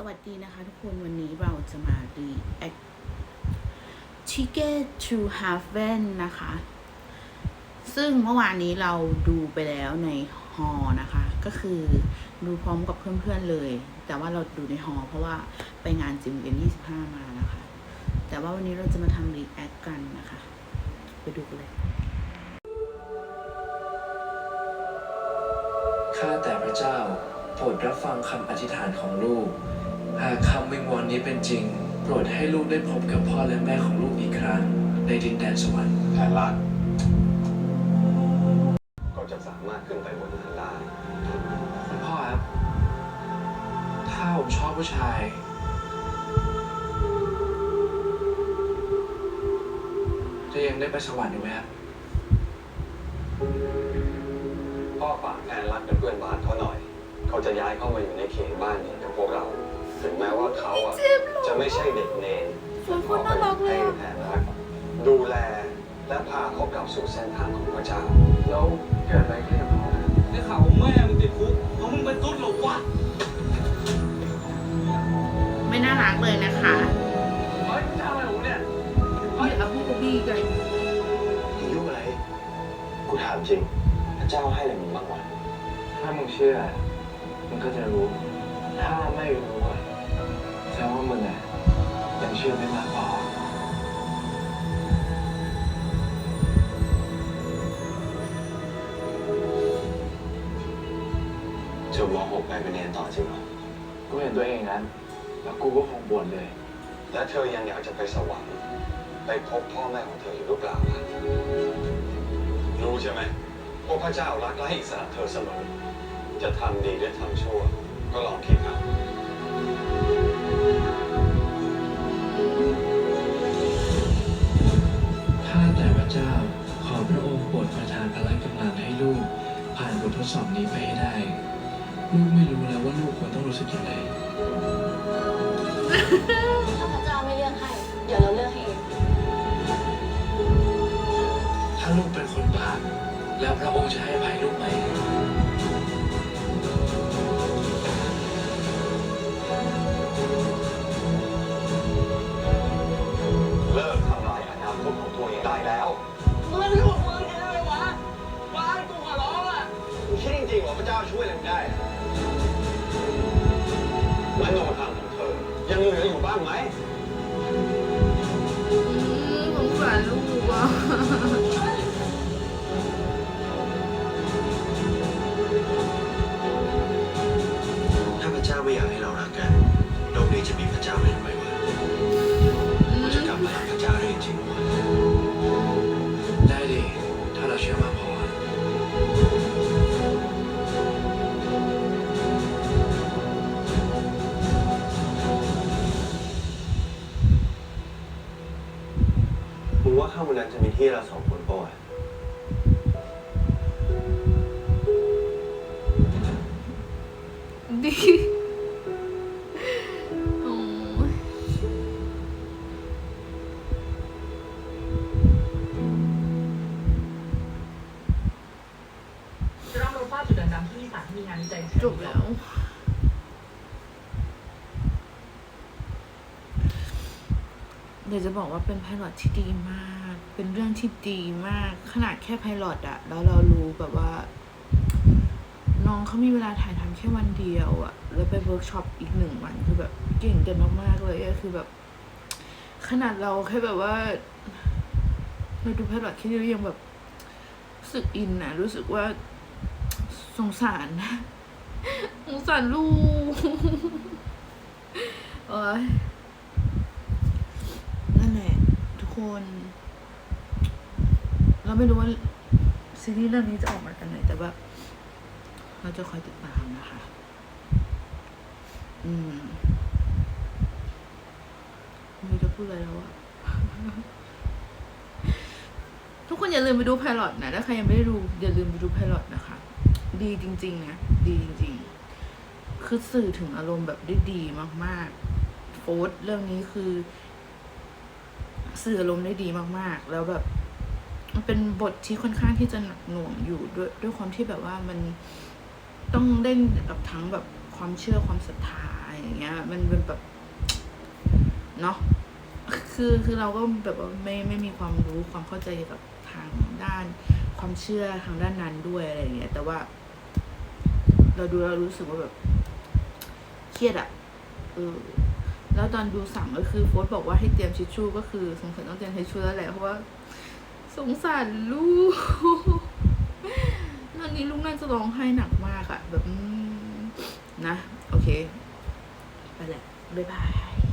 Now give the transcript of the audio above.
สวัสดีนะคะทุกคนวันนี้เราจะมา react Ticket to Heaven นะคะ ซึ่งเมื่อวานนี้เราดูไปแล้วในฮอนะคะ ก็คือดูพร้อมกับเพื่อนๆเลย แต่ว่าเราดูในฮอเพราะว่าไปงานจิมเอ็น25 มานะคะ แต่ว่าวันนี้เราจะมาทำ react กันนะคะ ไปดูกันเลย ข้าแต่พระเจ้าโปรดรับฟังคำอธิษฐานของลูก หากคำวิงวอนนี้เป็นจริง โปรดให้ลูกได้พบกับพ่อและแม่ของลูกอีกครั้ง ในดินแดนสวรรค์แผนลัดก็จะสามารถขึ้นไปบนนั้นได้คุณพ่อครับ ถ้าผมชอบผู้ชาย จะยังได้ไปสวรรค์อยู่ไหมครับพ่อฝากแผนลัดเป็นเพื่อนบ้านเขาหน่อย เขาจะย้ายเข้ามาอยู่ในเขตบ้านนี้กับพวกเรา ถึงแม้ว่าเขาอะจะไม่ใช่เด็กเนนส่วนคนน่ารักเลยให้อะแผนลัดดูแลและพาเขากลับสู่เส้นทางของพระเจ้าแล้วเกิดอะไรขึ้นกับพ่อครับได้ข่าวว่าแม่มึงติดคุกเพราะมึงเป็นตุ๊ดเหรอวะ ไม่น่ารักเลยนะคะเฮ้ยจะอะไรของเนี่ยเฮ้ยเอาพูดกับบี้กันยุ่งอะไรกูถามจริง พระเจ้าให้อะไรมึงบ้างวะถ้ามึงเชื่อมึงก็จะรู้ ถ้าไม่รู้อะ แสดงว่ามึงอะยังเชื่อไม่มากพอจบม .6 ไปไปเรียนต่อจริงเหรอ กูเห็นตัวเองนั้น แล้วกูก็คงบ่นเลย และเธอยังอยากจะไปสวรรค์ไปพบพ่อแม่ของเธออยู่หรือเปล่าล่ะรู้ใช่ไหมว่าพระเจ้ารักและให้อิสระเธอเสมอ จะทำดีหรือทำชั่ว ก็ลองคิดเอา ข้าแต่พระเจ้า ขอพระองค์โปรดประทานพละกำลังให้ลูก ผ่านบททดสอบนี้ไปให้ได้ ลูกไม่รู้แล้วว่าลูกควรต้องรู้สึกอย่างไรถ้าพระเจ้าไม่เลือกให้ เดี๋ยวเราเลือกให้เองถ้าลูกเป็นคนบาปแล้วพระองค์จะให้อภัยลูกไหม ยังเหลืออยู่บ้างไหม อืมสงสารลูกอะ ว่าข้างบนนั้นจะมีที่เราสองคนป่ะวะดีโอ้ยจะต้องรู้ว่าจุดดำๆที่สารที่มีงานวิจัยจบแล้ว เดี๋ยวจะบอกว่าเป็นไพลอตที่ดีมาก เป็นเรื่องที่ดีมาก ขนาดแค่ไพลอตอะแล้วเรารู้แบบว่า น้องเขามีเวลาถ่ายทำแค่วันเดียวอะแล้วไปเวิร์กช็อปอีกหนึ่งวันคือแบบเก่งกันมากๆเลยอะคือแบบ ขนาดเราแค่แบบว่าเราดูไพลอตแค่นี้เรายังแบบรู้สึกอินนะรู้สึกว่าสงสารสงสารลูกเอ้ยนั่นแหละทุกคน เราไม่รู้ว่าซีรีส์เรื่องนี้จะออกมากันไหนแต่แบบเราจะคอยติดตามนะคะ อืมไม่จะพูดอะไรแล้วอะทุกคนอย่าลืมไปดูไพลอตนะ ถ้าใครยังไม่ได้ดูอย่าลืมไปดูไพลอตนะคะ ดีจริง ๆ นะ ดีจริง ๆ คือสื่อถึงอารมณ์แบบได้ดีมากๆ โฟร์เรื่องนี้คือ สื่ออารมณ์ได้ดีมากๆ แล้วแบบ มันเป็นบทที่ค่อนข้างที่จะหนักหน่วงอยู่ด้วยด้วยความที่แบบว่ามันต้องเล่นกับทั้งแบบความเชื่อความศรัทธาอย่างเงี้ย มันเป็นแบบเนาะคือคือเราก็แบบว่าไม่ไม่มีความรู้ความเข้าใจกับทางด้านความเชื่อทางด้านนั้นด้วยอะไรอย่างเงี้ยแต่ว่า เราดูเรารู้สึกว่าแบบ เครียดอะเออแล้วตอนดูสั่งก็คือโฟสบอกว่าให้เตรียมทิชชู่ก็คือสงสัยต้องเตรียมทิชชู่แล้วแหละเพราะว่า สงสารลูกตอนนี้ลูกน่าจะร้องไห้หนักมากอะแบบนะ โอเค ไปแหละ บ๊ายบาย